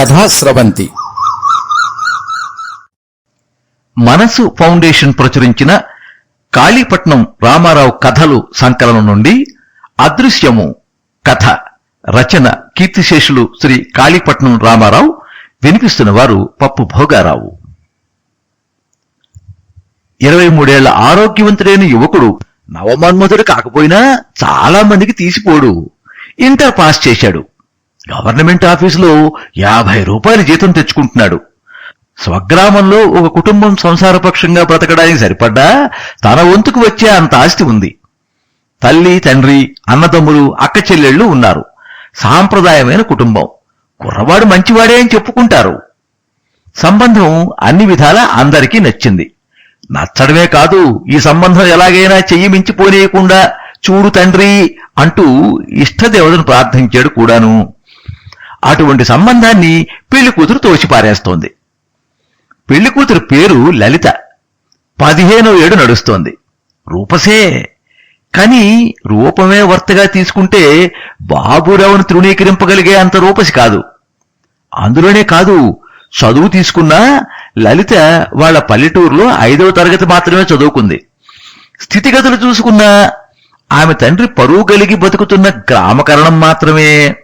కథా స్రవంతి. మనసు ఫౌండేషన్ ప్రచురించిన కాళీపట్నం రామారావు కథలు సంకలనం నుండి అదృశ్యము కథ. రచన కీర్తిశేషులు శ్రీ కాళీపట్నం రామారావు వినిపిస్తున్న వారు పప్పు భోగారావు. ఇరవై మూడేళ్ళ ఆరోగ్యవంతుడైన యువకుడు నవమన్మధుడు కాకపోయినా చాలా మందికి తీసిపోడు. ఇంటర్ పాస్ చేశాడు. గవర్నమెంట్ ఆఫీసులో యాభై రూపాయల జీతం తెచ్చుకుంటున్నాడు. స్వగ్రామంలో ఒక కుటుంబం సంసారపక్షంగా బ్రతకడానికి సరిపడ్డా తన వంతుకు వచ్చే అంత ఆస్తి ఉంది. తల్లి తండ్రి అన్నదమ్ములు అక్క చెల్లెళ్ళు ఉన్నారు. సాంప్రదాయమైన కుటుంబం. కుర్రవాడు మంచివాడే అని చెప్పుకుంటారు. సంబంధం అన్ని విధాలా అందరికీ నచ్చింది. నచ్చడమే కాదు ఈ సంబంధం ఎలాగైనా చెయ్యి మించిపోనేయకుండా చూడు తండ్రి అంటూ ఇష్టదేవతను ప్రార్థించాడు కూడాను. అటువంటి సంబంధాన్ని పెళ్ళి కూతురు తోసిపారేస్తోంది పెళ్ళి కూతురు పేరు లలిత. పదిహేనో ఏడు నడుస్తోంది. రూపసే. కానీ రూపమే వర్తగా తీసుకుంటే బాబురావును తృణీకరింపగలిగే అంత రూపసి కాదు. అందులోనే కాదు చదువు తీసుకున్నా లలిత వాళ్ళ పల్లెటూరులో ఐదవ తరగతి మాత్రమే చదువుకుంది. స్థితిగతులు చూసుకున్నా ఆమె తండ్రి పరువు కలిగి బతుకుతున్న గ్రామకరణం మాత్రమే.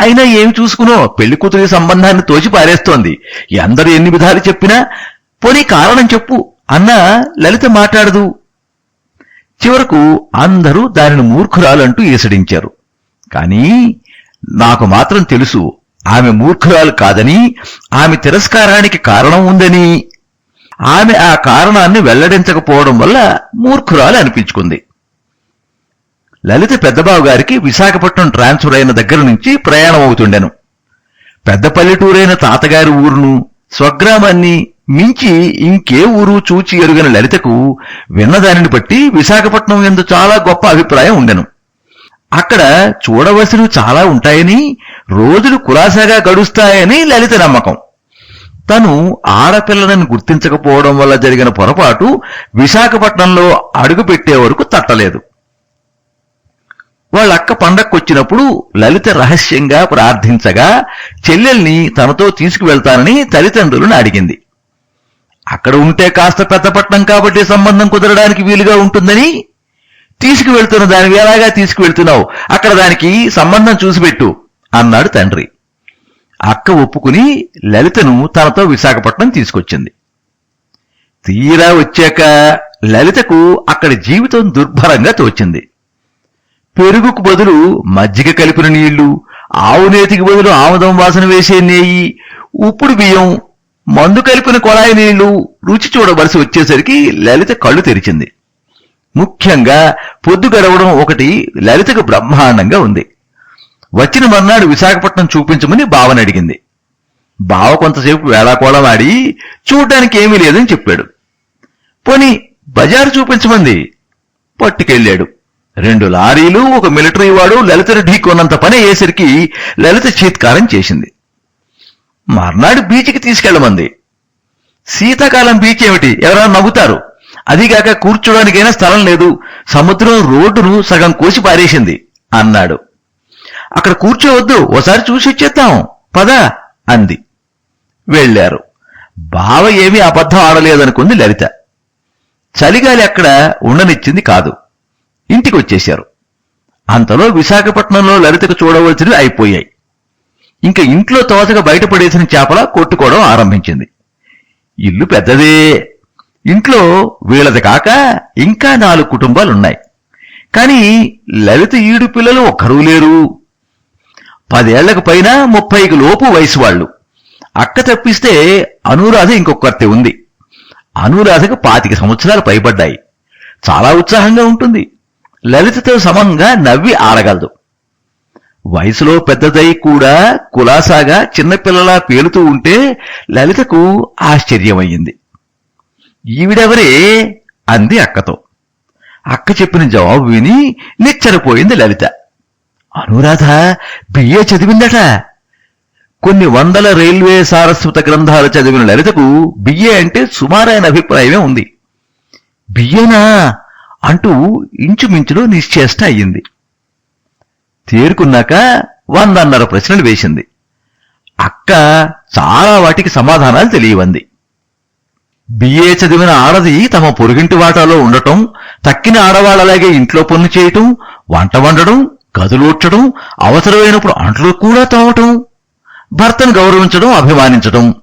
అయినా ఏమి చూసుకునో పెళ్ళి కూతురి సంబంధాన్ని తోచి పారేస్తోంది. ఎందరు ఎన్ని విధాలు చెప్పినా పోనీ కారణం చెప్పు అన్న లలిత మాట్లాడదు. చివరకు అందరూ దానిని మూర్ఖురాలంటూ ఈసడించారు కానీ నాకు మాత్రం తెలుసు ఆమె మూర్ఖురాలు కాదని ఆమె తిరస్కారానికి కారణం ఉందని. ఆమె ఆ కారణాన్ని వెల్లడించకపోవడం వల్ల మూర్ఖురాలు అనిపించుకుంది. లలిత పెద్దబాబు గారికి విశాఖపట్నం ట్రాన్స్ఫర్ అయిన దగ్గర నుంచి ప్రయాణం అవుతుండెను. పెద్ద పల్లెటూరైన తాతగారి ఊరును స్వగ్రామాన్ని మించి ఇంకే ఊరు చూచి ఎరుగని లలితకు విన్నదానిని బట్టి విశాఖపట్నం ఎందు చాలా గొప్ప అభిప్రాయం ఉండెను. అక్కడ చూడవలసినవి చాలా ఉంటాయని రోజులు కులాసాగా గడుస్తాయని లలిత నమ్మకం. తను ఆడపిల్లలను గుర్తించకపోవడం వల్ల జరిగిన పొరపాటు విశాఖపట్నంలో అడుగుపెట్టే వరకు తట్టలేదు. వాళ్ళ అక్క పండక్కొచ్చినప్పుడు లలిత రహస్యంగా ప్రార్థించగా చెల్లెల్ని తనతో తీసుకువెళ్తానని తల్లిదండ్రులను అడిగింది. అక్కడ ఉంటే కాస్త పెద్దపట్నం కాబట్టి సంబంధం కుదరడానికి వీలుగా ఉంటుందని? తీసుకువెళ్తున్న దాని ఎలాగా తీసుకువెళ్తున్నావు? అక్కడ దానికి సంబంధం చూసిపెట్టు అన్నాడు తండ్రి. అక్క ఒప్పుకుని లలితను తనతో విశాఖపట్నం తీసుకొచ్చింది. తీరా వచ్చాక లలితకు అక్కడి జీవితం దుర్భరంగా తోచింది. పెరుగుకు బదులు మజ్జిగ కలిపిన నీళ్ళు ఆవు నేతికి బదులు ఆముదం వాసన వేసే నెయ్యి ఉప్పుడు బియ్యం మందు కలిపిన కొళాయి నీళ్ళు రుచి చూడవలసి వచ్చేసరికి లలిత కళ్ళు తెరిచింది. ముఖ్యంగా పొద్దు గడవడం ఒకటి లలితకు బ్రహ్మాండంగా ఉంది. వచ్చిన మర్నాడు విశాఖపట్నం చూపించమని బావని అడిగింది. బావ కొంతసేపు వేళాకోళమాడి చూడ్డానికి ఏమీ లేదని చెప్పాడు. పోని బజారు చూపించమంది. పట్టుకెళ్ళాడు. రెండు లారీలు ఒక మిలిటరీ వాడు లలితను ఢీకొన్నంత పని అయ్యేసరికి లలిత చీత్కారం చేసింది. మర్నాడు బీచ్కి తీసుకెళ్ళమంది. శీతాకాలం బీచ్ ఏమిటి? ఎవరైనా నవ్వుతారు. అదిగాక కూర్చోడానికైనా స్థలం లేదు. సముద్రం రోడ్డును సగం కోసి పారేసింది అన్నాడు. అక్కడ కూర్చోవద్దు ఓసారి చూసి వచ్చేద్దాం పద అంది. వెళ్ళారు. బావ ఏమీ అబద్ధం ఆడలేదనుకుంది లలిత. చలిగాలి అక్కడ ఉండనిచ్చింది కాదు. ఇంటికి వచ్చేశారు అంతలో విశాఖపట్నంలో లలితకు చూడవలసినవి అయిపోయాయి. ఇంకా ఇంట్లో తోచగా బయటపడేసిన చేపల కొట్టుకోవడం ఆరంభించింది. ఇల్లు పెద్దదే. ఇంట్లో వీళ్ళది కాక ఇంకా నాలుగు కుటుంబాలున్నాయి. కానీ లలిత ఈడు పిల్లలు ఒక్కరూ లేరు. పదేళ్ళకు పైన ముప్పైకి లోపు వయసు వాళ్ళు. అక్క తప్పిస్తే అనురాధ ఇంకొకరితే ఉంది. అనురాధకు పాతిక సంవత్సరాలు పైబడ్డాయి. చాలా ఉత్సాహంగా ఉంటుంది. లలితతో సమంగా నవ్వి ఆడగలదు. వయసులో పెద్దదై కూడా కులాసాగా చిన్నపిల్లలా పేలుతూ ఉంటే లలితకు ఆశ్చర్యమయ్యింది. ఈవిడెవరే? అంది అక్కతో. అక్క చెప్పిన జవాబు విని నిచ్చరిపోయింది లలిత. అనురాధ బిఏ చదివిందట. కొన్ని వందల రైల్వే సారస్వత గ్రంథాలు చదివిన లలితకు బిఏ అంటే సుమారైన అభిప్రాయమే ఉంది. బిఏనా? అంటూ ఇంచుమించులో నిశ్చేష్ట అయ్యింది. తేరుకున్నాక వందన్నర ప్రశ్నలు వేసింది. అక్క చాలా వాటికి సమాధానాలు తెలియవంది. బిఏ చదివిన ఆడది తమ పొరుగింటి వాటాలో ఉండటం తక్కిన ఆడవాళ్ళలాగే ఇంట్లో పనులు చేయటం వంట వండడం గదులూడ్చడం అవసరమైనప్పుడు అంట్లు కూడా తోవటం భర్తను గౌరవించడం అభిమానించడం.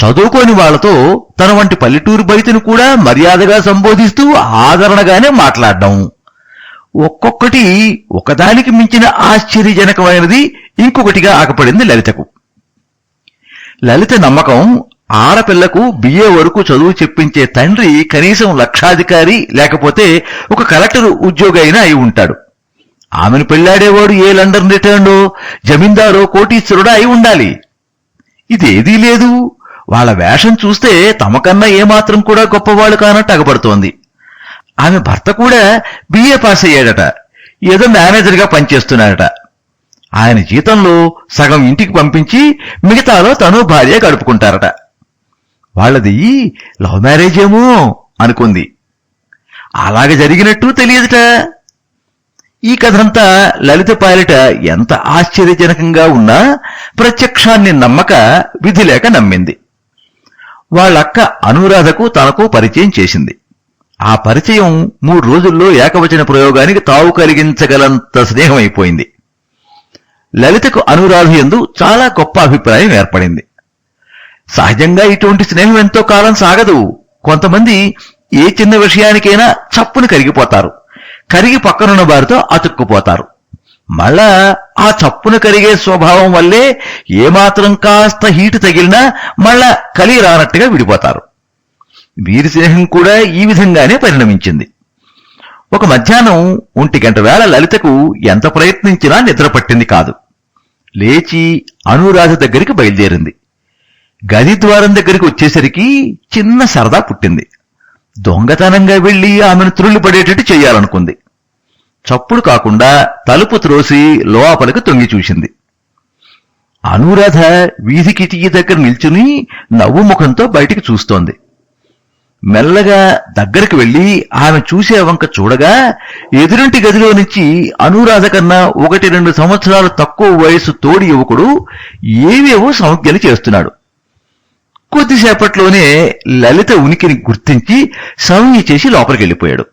చదువుకోని వాళ్ళతో తన వంటి పల్లెటూరు బయటను కూడా మర్యాదగా సంబోధిస్తూ ఆదరణగానే మాట్లాడడం. ఒక్కొక్కటి ఒకదానికి మించిన ఆశ్చర్యజనకమైనది ఇంకొకటిగా ఆకపడింది లలితకు. లలిత నమ్మకం ఆడపిల్లకు బిఏ వరకు చదువు చెప్పించే తండ్రి కనీసం లక్షాధికారి లేకపోతే ఒక కలెక్టర్ ఉద్యోగి అయినా అయి ఉంటాడు. ఆమెను పెళ్ళాడేవాడు ఏ లండన్ రిటర్న్డో జమీందారో కోటీశ్వరుడో అయి ఉండాలి. ఇదేదీ లేదు. వాళ్ళ వేషం చూస్తే తమకన్నా ఏమాత్రం కూడా గొప్పవాళ్ళు కానట్టు అగపడుతోంది ఆమె భర్త కూడా బిఏ పాస్ అయ్యాడట. ఏదో మేనేజర్గా పనిచేస్తున్నాడట. ఆయన జీతంలో సగం ఇంటికి పంపించి మిగతాలో తను భార్య గడుపుకుంటారట. వాళ్ళది లవ్ మ్యారేజ్ ఏమో అనుకుంది. అలాగ జరిగినట్టు తెలియదుట. ఈ కథంతా లలిత పాలిట ఎంత ఆశ్చర్యజనకంగా ఉన్నా ప్రత్యక్షాన్ని నమ్మక విధి లేక నమ్మింది. వాళ్ళక్క అనురాధకు తనకు పరిచయం చేసింది. ఆ పరిచయం మూడు రోజుల్లో ఏకవచన ప్రయోగానికి తావు కలిగించగలంత స్నేహమైపోయింది. లలితకు అనురాధ ఎందు చాలా గొప్ప అభిప్రాయం ఏర్పడింది. సహజంగా ఇటువంటి స్నేహం ఎంతో కాలం సాగదు. కొంతమంది ఏ చిన్న విషయానికైనా చప్పును కరిగిపోతారు. కరిగి పక్కనున్న వారితో అతుక్కుపోతారు. మళ్ళా ఆ చప్పున కరిగే స్వభావం వల్లే ఏమాత్రం కాస్త హీటు తగిలినా మళ్ళా కలి రానట్టుగా విడిపోతారు. వీరి స్నేహం కూడా ఈ విధంగానే పరిణమించింది. ఒక మధ్యాహ్నం ఒంటి గంట వేళ లలితకు ఎంత ప్రయత్నించినా నిద్ర పట్టింది కాదు. లేచి అనురాధ దగ్గరికి బయలుదేరింది. గది ద్వారం దగ్గరికి వచ్చేసరికి చిన్న సరదా పుట్టింది. దొంగతనంగా వెళ్ళి ఆమెను త్రుళ్ళు పడేటట్టు చేయాలనుకుంది. చప్పుడు కాకుండా తలుపు త్రోసి లోపలికి తొంగి చూసింది. అనురాధ వీధి కిటికీ దగ్గర నిల్చుని నవ్వు ముఖంతో బయటికి చూస్తోంది. మెల్లగా దగ్గరికి వెళ్ళి ఆమె చూసే వంక చూడగా ఎదురింటి గదిలో నుంచి అనురాధ కన్నా ఒకటి రెండు సంవత్సరాలు తక్కువ వయసు తోడి యువకుడు ఏవేవో సంజ్ఞలు చేస్తున్నాడు. కొద్దిసేపట్లోనే లలిత ఉనికిని గుర్తించి సంజ్ఞ చేసి లోపలికి వెళ్ళిపోయాడు.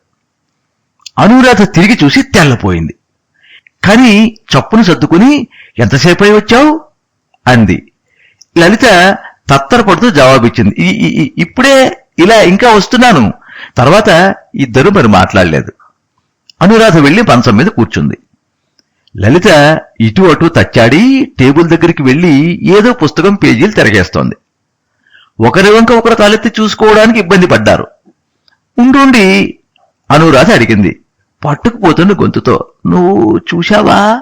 అనురాధ తిరిగి చూసి తెల్లపోయింది. కానీ చప్పును సర్దుకుని ఎంతసేపై వచ్చావు? అంది. లలిత తత్తరపడుతూ జవాబిచ్చింది. ఈ- ఇప్పుడే ఇలా ఇంకా వస్తున్నాను. తర్వాత ఇద్దరు మరి మాట్లాడలేదు. అనురాధ వెళ్ళి మంచం మీద కూర్చుంది. లలిత ఇటు అటు తచ్చాడి టేబుల్ దగ్గరికి వెళ్ళి ఏదో పుస్తకం పేజీలు తిరగేస్తోంది. ఒకరి వంక ఒకరు తలెత్తి చూసుకోవడానికి ఇబ్బంది పడ్డారు. ఉండుండి అనురాధ అడిగింది. పట్టుకుపోతున్న గొంతుతో నువ్వు చూశావా?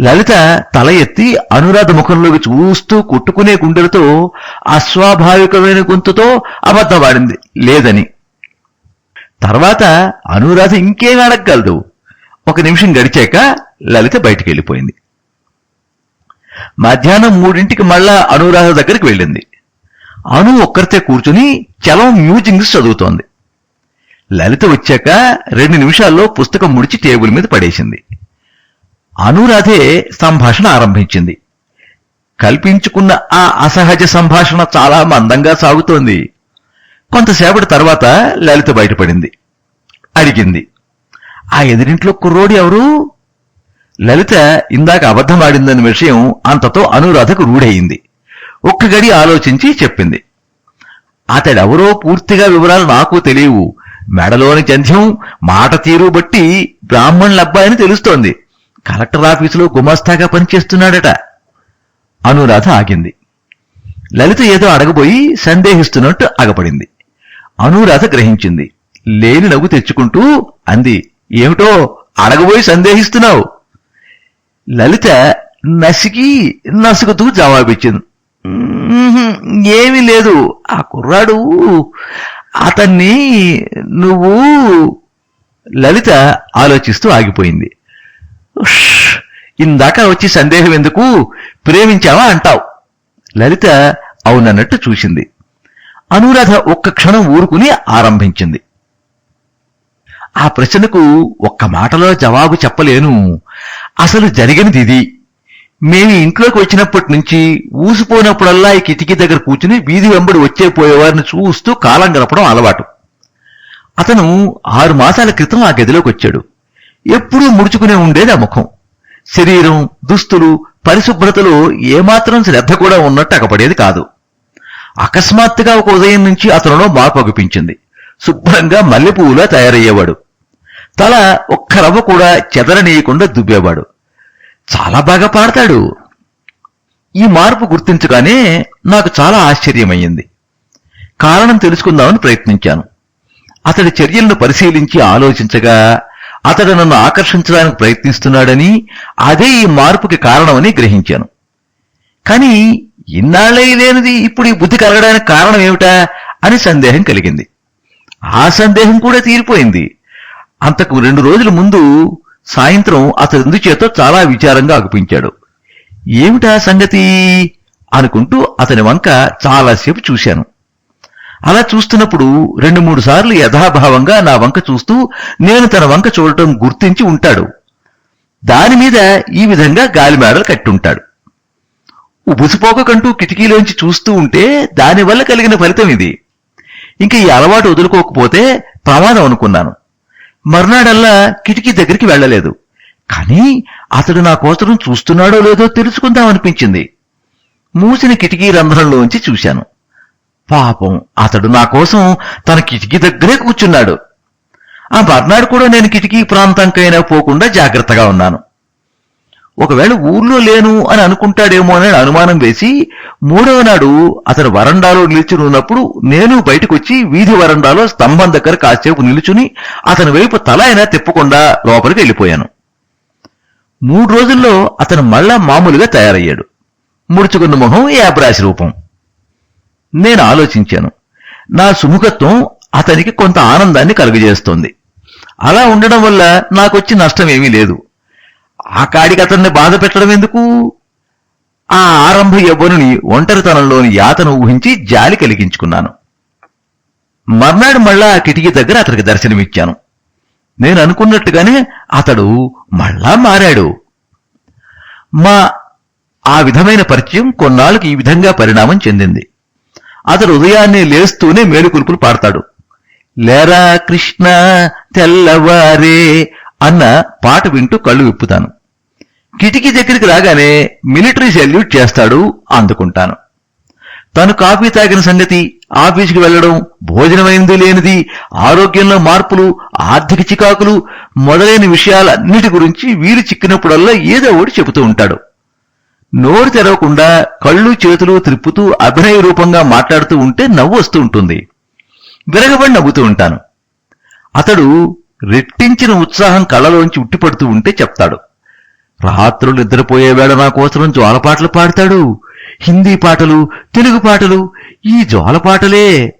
లలిత తల ఎత్తి అనురాధ ముఖంలోకి చూస్తూ కుట్టుకునే గుండెలతో అస్వాభావికమైన గొంతుతో అబద్ధమాడింది లేదని. తర్వాత అనురాధ ఇంకేం అడగగలదు ఒక నిమిషం గడిచాక లలిత బయటికి వెళ్ళిపోయింది. మధ్యాహ్నం మూడింటికి మళ్ళా అనురాధ దగ్గరికి వెళ్ళింది. అను ఒక్కరితే కూర్చుని చలం మ్యూజింగ్స్ చదువుతోంది. లలిత వచ్చాక రెండు నిమిషాల్లో పుస్తకం ముడిచి టేబుల్ మీద పడేసింది. అనురాధే సంభాషణ ఆరంభించింది. కల్పించుకున్న ఆ అసహజ సంభాషణ చాలా మందంగా సాగుతోంది. కొంతసేపటి తర్వాత లలిత బయటపడింది. అడిగింది ఆ ఎదిరింట్లో కుర్రోడు ఎవరు? లలిత ఇందాక అబద్ధమాడిందన్న విషయం అంతతో అనురాధకు రూఢయింది. ఒక్క గడి ఆలోచించి చెప్పింది అతడెవరో పూర్తిగా వివరాలు నాకు తెలియవు. మెడలోని జంధ్యం మాట తీరు బట్టి బ్రాహ్మణుల అబ్బాయని తెలుస్తోంది. కలెక్టర్ ఆఫీసులో గుమాస్తాగా పనిచేస్తున్నాడట. అనురాధ ఆగింది. లలిత ఏదో అడగబోయి సందేహిస్తున్నట్టు ఆగపడింది. అనురాధ గ్రహించింది. లేని నవ్వు తెచ్చుకుంటూ అంది ఏమిటో అడగబోయి సందేహిస్తున్నావు. లలిత నసికి నసుకుతూ జవాబిచ్చింది ఏమీ లేదు. ఆ కుర్రాడు అతన్ని నువ్వు లలిత ఆలోచిస్తూ ఆగిపోయింది. ఇందాక వచ్చి సందేహం ఎందుకు? ప్రేమించావా అంటావు. లలిత అవునన్నట్టు చూసింది. అనురాధ ఒక్క క్షణం ఊరుకుని ఆరంభించింది. ఆ ప్రశ్నకు ఒక్క మాటలో జవాబు చెప్పలేను. అసలు జరిగినది ఇది. మేము ఇంట్లోకి వచ్చినప్పటి నుంచి ఊసిపోయినప్పుడల్లా ఈ కిటికీ దగ్గర కూర్చుని వీధి వెంబడి వచ్చే పోయేవారిని చూస్తూ కాలం గడపడం అలవాటు. అతను ఆరు మాసాల క్రితం ఆ గదిలోకి వచ్చాడు. ఎప్పుడూ ముడుచుకునే ఉండేది ఆ ముఖం. శరీరం దుస్తులు పరిశుభ్రతలో ఏమాత్రం శ్రద్ధ కూడా ఉన్నట్టు అగపడేది కాదు. అకస్మాత్తుగా ఒక ఉదయం నుంచి అతనిలో మార్పు అగుపించింది. శుభ్రంగా మల్లెపువ్వులా తయారయ్యేవాడు. తల ఒక్క రవ్వ కూడా చెదరనీయకుండా దుబ్బేవాడు. చాలా బాగా పాడతాడు. ఈ మార్పు గుర్తించగానే నాకు చాలా ఆశ్చర్యమయ్యింది. కారణం తెలుసుకుందామని ప్రయత్నించాను. అతడి చర్యలను పరిశీలించి ఆలోచించగా అతడు నన్ను ఆకర్షించడానికి ప్రయత్నిస్తున్నాడని అదే ఈ మార్పుకి కారణమని గ్రహించాను. కానీ ఇన్నాళ్ళే లేనిది ఇప్పుడు ఈ బుద్ధి కలగడానికి కారణం ఏమిటా అని సందేహం కలిగింది. ఆ సందేహం కూడా తీరిపోయింది. అంతకు రెండు రోజుల ముందు సాయంత్రం అతడి చేత చాలా విచారంగా అగుపించాడు ఏమిటా సంగతి? అనుకుంటూ అతని వంక చాలాసేపు చూశాను. అలా చూస్తున్నప్పుడు రెండు మూడు సార్లు యథాభావంగా నా వంక చూస్తూ నేను తన వంక చూడటం గుర్తించి ఉంటాడు. దాని మీద ఈ విధంగా గాలిమేడలు కట్టుంటాడు. ఉబుసిపోకకంటూ కిటికీలోంచి చూస్తూ ఉంటే దానివల్ల కలిగిన ఫలితం ఇది. ఇంక ఈ అలవాటు వదులుకోకపోతే ప్రమాదం అనుకున్నాను. మర్నాడల్లా కిటికీ దగ్గరికి వెళ్ళలేదు. కానీ అతడు నా కోసం చూస్తున్నాడో లేదో తెలుసుకుందామనిపించింది మూసిన కిటికీ రంధ్రంలోంచి చూశాను. పాపం అతడు నా కోసం తన కిటికీ దగ్గరే కూర్చున్నాడు. ఆ మర్నాడు కూడా నేను కిటికీ ప్రాంతంకైనా పోకుండా జాగ్రత్తగా ఉన్నాను. ఒకవేళ ఊర్లో లేను అని అనుకుంటాడేమో అని అనుమానం వేసి మూడవ నాడు అతను వరండాలో నిలిచి ఉన్నప్పుడు నేను బయటకొచ్చి వీధి వరండాలో స్తంభం దగ్గర కాసేపు నిలుచుని అతని వైపు తల అయినా తిప్పకుండా లోపలికి వెళ్ళిపోయాను. మూడు రోజుల్లో అతను మళ్ళా మామూలుగా తయారయ్యాడు. ముడుచుకున్న మొహం యాబ్రాశి రూపం. నేను ఆలోచించాను. నా సుముఖత్వం అతనికి కొంత ఆనందాన్ని కలుగజేస్తోంది. అలా ఉండడం వల్ల నాకొచ్చి నష్టం ఏమీ లేదు. ఆ కాడికి అతన్ని బాధ పెట్టడం ఎందుకు? ఆ ఆరంభ యవ్వనుని ఒంటరితనంలోని యాతను ఊహించి జాలి కలిగించుకున్నాను. మర్నాడు మళ్ళా ఆ కిటికీ దగ్గర అతనికి దర్శనమిచ్చాను. నేను అనుకున్నట్టుగానే అతడు మళ్ళా మారాడు. మా ఆ విధమైన పరిచయం కొన్నాళ్ళకి ఈ విధంగా పరిణామం చెందింది. అతడు ఉదయాన్నే లేస్తూనే మేలుకొలుపులు పాడతాడు. లేరా కృష్ణ తెల్లవారే అన్న పాట వింటూ కళ్ళు విప్పుతాను. కిటికీ దగ్గరికి రాగానే మిలిటరీ సెల్యూట్ చేస్తాడు అందుకుంటాను. తను కాఫీ తాగిన సంగతి ఆఫీసుకి వెళ్ళడం భోజనమైంది లేనిది ఆరోగ్యంలో మార్పులు ఆర్థిక చికాకులు మొదలైన విషయాలన్నిటి గురించి వీలు చిక్కినప్పుడల్లా ఏదో ఒకటి చెబుతూ ఉంటాడు. నోరు తెరవకుండా కళ్ళు చేతులు త్రిప్పుతూ అభినయ రూపంగా మాట్లాడుతూ ఉంటే నవ్వు వస్తూ ఉంటుంది. విరగబడి నవ్వుతూ ఉంటాను. అతడు రెట్టించిన ఉత్సాహం కళ్ళలోంచి ఉట్టిపడుతూ ఉంటే చెప్తాడు. రాత్రులు నిద్రపోయేవేళ నా కోసం జోలపాటలు పాడతాడు. హిందీ పాటలు తెలుగు పాటలు ఈ జోలపాటలే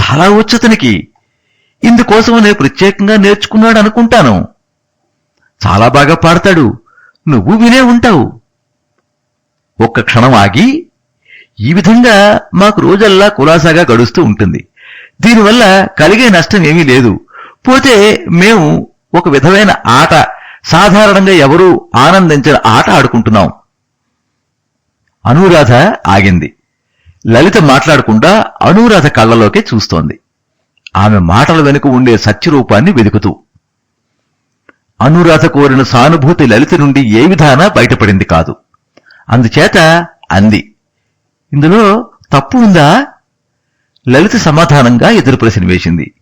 చాలా వచ్చతనికి ఇందుకోసమనే ప్రత్యేకంగా నేర్చుకున్నాడు అనుకుంటాను. చాలా బాగా పాడతాడు. నువ్వు వినే ఉంటావు. ఒక్క క్షణం ఆగి ఈ విధంగా మాకు రోజల్లా కులాసాగా గడుస్తూ ఉంటుంది. దీనివల్ల కలిగే నష్టం ఏమీ లేదు. పోతే మేము ఒక విధమైన ఆట సాధారణంగా ఎవరూ ఆనందించని ఆట ఆడుకుంటున్నాం. అనురాధ ఆగింది. లలిత మాట్లాడకుండా అనురాధ కళ్ళలోకే చూస్తోంది. ఆమె మాటల వెనుక ఉండే సత్యరూపాన్ని వెతుకుతూ అనురాధ కోరిన సానుభూతి లలిత నుండి ఏ విధానా బయటపడింది కాదు. అందుచేత అంది ఇందులో తప్పు ఉందా? లలిత సమాధానంగా ఎదురు ప్రశ్న వేసింది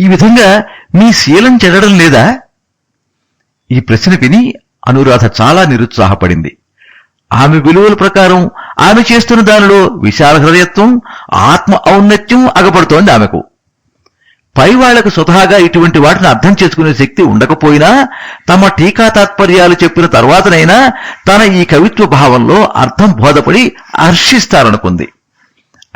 ఈ విధంగా మీ శీలం చెడడం లేదా? ఈ ప్రశ్న విని అనురాధ చాలా నిరుత్సాహపడింది. ఆమె విలువల ప్రకారం ఆమె చేస్తున్న దానిలో విశాల హృదయత్వం ఆత్మ ఔన్నత్యం అగపడుతోంది ఆమెకు. పై వాళ్ళకు స్వతహాగా ఇటువంటి వాటిని అర్థం చేసుకునే శక్తి ఉండకపోయినా తమ టీకా తాత్పర్యాలు చెప్పిన తర్వాతనైనా తన ఈ కవిత్వ భావంలో అర్థం బోధపడి హర్షిస్తారనుకుంది.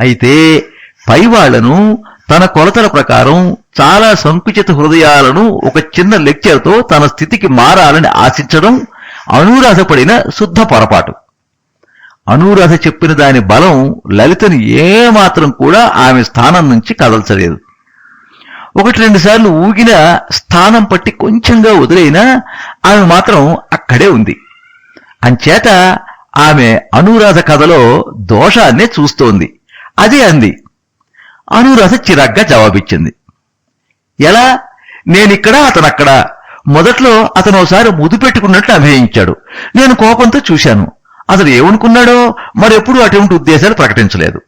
అయితే పై వాళ్ళను తన కొలతల ప్రకారం చాలా సంకుచిత హృదయాలను ఒక చిన్న లెక్చర్తో తన స్థితికి మారాలని ఆశించడం అనురాధపడిన శుద్ధ పొరపాటు. అనురాధ చెప్పిన దాని బలం లలితను ఏమాత్రం కూడా ఆమె స్థానం నుంచి కదల్చలేదు. ఒకటి రెండు సార్లు ఊగిన స్థానం పట్టి కొంచెంగా వదిలైనా ఆమె మాత్రం అక్కడే ఉంది. అంచేత ఆమె అనురాధ కథలో దోషాన్నే చూస్తోంది. అదే అంది. అనురాధ చిరాగ్గా జవాబిచ్చింది. ఎలా? నేనిక్కడ అతనక్కడ. మొదట్లో అతను ఒకసారి ముదు పెట్టుకున్నట్లు అభినయించాడు. నేను కోపంతో చూశాను. అతను ఏమనుకున్నాడో మరెప్పుడు అటువంటి ఉద్దేశాలు ప్రకటించలేదు.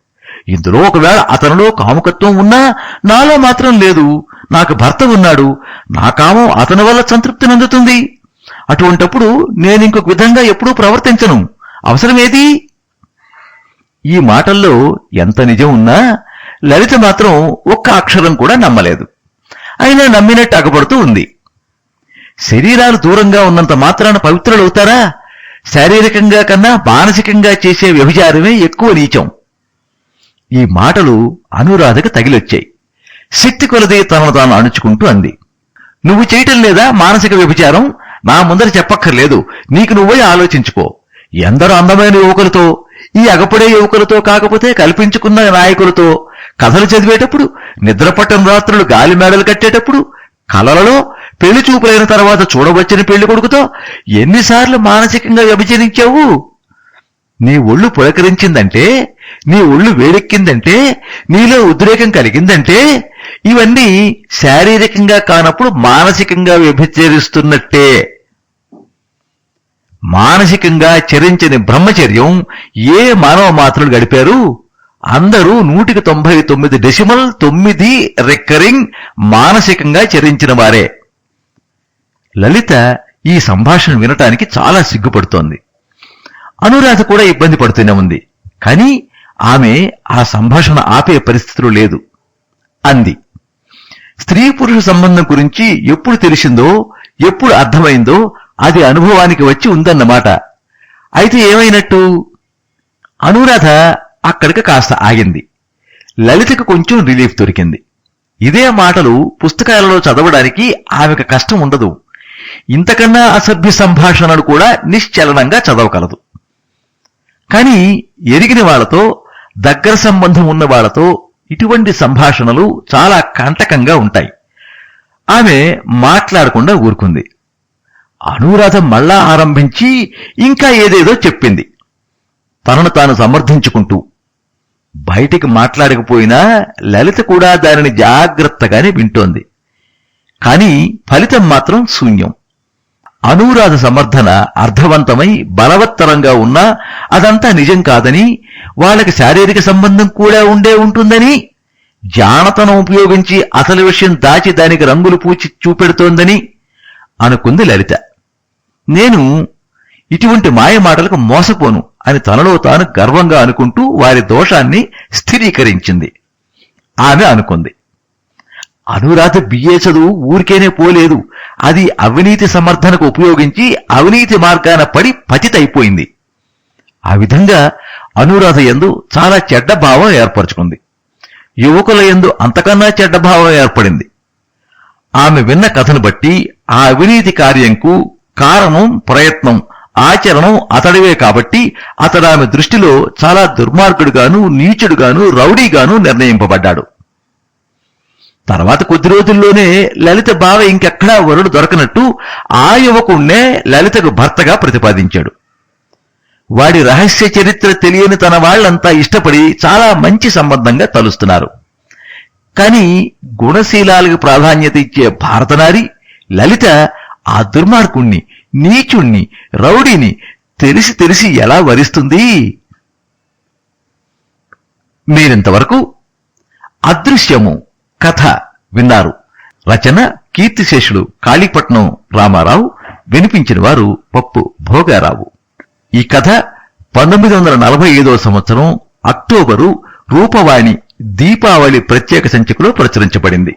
ఇందులో ఒకవేళ అతనిలో కాముకత్వం ఉన్నా నాలో మాత్రం లేదు. నాకు భర్త ఉన్నాడు. నా కామం అతని వల్ల సంతృప్తి నందుతుంది. అటువంటప్పుడు నేను ఇంకొక విధంగా ఎప్పుడూ ప్రవర్తించను. అవసరమేది? ఈ మాటల్లో ఎంత నిజం ఉన్నా లలిత మాత్రం ఒక్క అక్షరం కూడా నమ్మలేదు. అయినా నమ్మినట్టు అగపడుతూ ఉంది. శరీరాలు దూరంగా ఉన్నంత మాత్రాన పవిత్రులవుతారా? శారీరకంగా కన్నా మానసికంగా చేసే వ్యభిచారమే ఎక్కువ నీచం. ఈ మాటలు అనురాధకు తగిలొచ్చాయి. శక్తి కొలది తనను తాను అణుచుకుంటూ అంది. నువ్వు చేయటం లేదా మానసిక వ్యభిచారం? నా ముందర చెప్పక్కర్లేదు. నీకు నువ్వే ఆలోచించుకో. ఎందరో అందమైన యువకులతో ఈ అగపడే యువకులతో కాకపోతే కల్పించుకున్న నాయకులతో కథలు చదివేటప్పుడు నిద్రపట్టం రాత్రులు గాలి మేడలు కట్టేటప్పుడు కలలలో పెళ్ళి చూపులైన తర్వాత చూడవచ్చిన పెళ్ళి కొడుకుతో ఎన్నిసార్లు మానసికంగా వ్యభిచరించావు? నీ ఒళ్ళు పులకరించిందంటే నీ ఒళ్ళు వేడెక్కిందంటే నీలో ఉద్రేకం కలిగిందంటే ఇవన్నీ శారీరకంగా కానప్పుడు మానసికంగా వ్యభిచరిస్తున్నట్టే. మానసికంగా చరించని బ్రహ్మచర్యం ఏ మానవ మాత్రులు గడిపారు? అందరూ నూటికి తొంభై తొమ్మిది డెసిమల్ తొమ్మిది రిక్కరింగ్ మానసికంగా చరించిన వారే. లలిత ఈ సంభాషణ వినటానికి చాలా సిగ్గుపడుతోంది. అనురాధ కూడా ఇబ్బంది పడుతూనే ఉంది. కానీ ఆమె ఆ సంభాషణ ఆపే పరిస్థితిలో లేదు. అంది. స్త్రీ పురుష సంబంధం గురించి ఎప్పుడు తెలిసిందో ఎప్పుడు అర్థమైందో అది అనుభవానికి వచ్చి ఉందన్నమాట. అయితే ఏమైనట్టు? అనురాధ అక్కడికి కాస్త ఆగింది. లలితకు కొంచెం రిలీఫ్ దొరికింది. ఇదే మాటలు పుస్తకాలలో చదవడానికి ఆమెకు కష్టం ఉండదు. ఇంతకన్నా అసభ్య సంభాషణలు కూడా నిశ్చలనంగా చదవగలదు. కానీ ఎరిగిన వాళ్ళతో దగ్గర సంబంధం ఉన్న వాళ్ళతో ఇటువంటి సంభాషణలు చాలా కంటకంగా ఉంటాయి. ఆమె మాట్లాడకుండా ఊరుకుంది. అనురాధ మళ్ళా ఆరంభించి ఇంకా ఏదేదో చెప్పింది. తనను తాను సమర్థించుకుంటూ బయటికి మాట్లాడకపోయినా లలిత కూడా దానిని జాగ్రత్తగానే వింటోంది. కానీ ఫలితం మాత్రం శూన్యం. అనురాధ సమర్థన అర్థవంతమై బలవత్తరంగా ఉన్నా అదంతా నిజం కాదని వాళ్ళకి శారీరక సంబంధం కూడా ఉండే ఉంటుందని జానతనం ఉపయోగించి అసలు విషయం దాచి దానికి రంగులు పూచి చూపెడుతోందని అనుకుంది లలిత. నేను ఇటువంటి మాయ మాటలకు మోసపోను అని తనలో తాను గర్వంగా అనుకుంటూ వారి దోషాన్ని స్థిరీకరించింది. ఆమె అనుకుంది అనురాధ బిఏ చదువు ఊరికేనే పోలేదు. అది అవినీతి సమర్థనకు ఉపయోగించి అవినీతి మార్గాన పడి పతితైపోయింది. ఆ విధంగా అనురాధ ఎందు చాలా చెడ్డ భావం ఏర్పరచుకుంది. యువకుల ఎందు అంతకన్నా చెడ్డ భావం ఏర్పడింది. ఆమె విన్న కథను బట్టి ఆ అవినీతి కార్యంకు కారణం ప్రయత్నం ఆచరణం అతడివే కాబట్టి అతడు ఆమె దృష్టిలో చాలా దుర్మార్గుడుగాను నీచుడుగాను రౌడీగాను నిర్ణయింపబడ్డాడు. తర్వాత కొద్ది రోజుల్లోనే లలిత బావ ఇంకెక్కడా వరుడు దొరకనట్టు ఆ యువకుణ్ణే లలితకు భర్తగా ప్రతిపాదించాడు. వాడి రహస్య చరిత్ర తెలియని తన వాళ్ళంతా ఇష్టపడి చాలా మంచి సంబంధంగా తలుస్తున్నారు. కానీ గుణశీలాలకు ప్రాధాన్యత ఇచ్చే భారతనారి లలిత ఆ దుర్మార్గుణ్ణి నీచుణ్ణి రౌడీని తెలిసి తెలిసి ఎలా వరిస్తుంది? మీరింతవరకు అదృశ్యము కథ విన్నారు. రచన కీర్తిశేషుడు కాళీపట్నం రామారావు వినిపించిన వారు పప్పు భోగారావు. ఈ కథ పంతొమ్మిది వందల నలభై ఐదో సంవత్సరం అక్టోబరు రూపవాణి దీపావళి ప్రత్యేక సంచికలో ప్రచురించబడింది.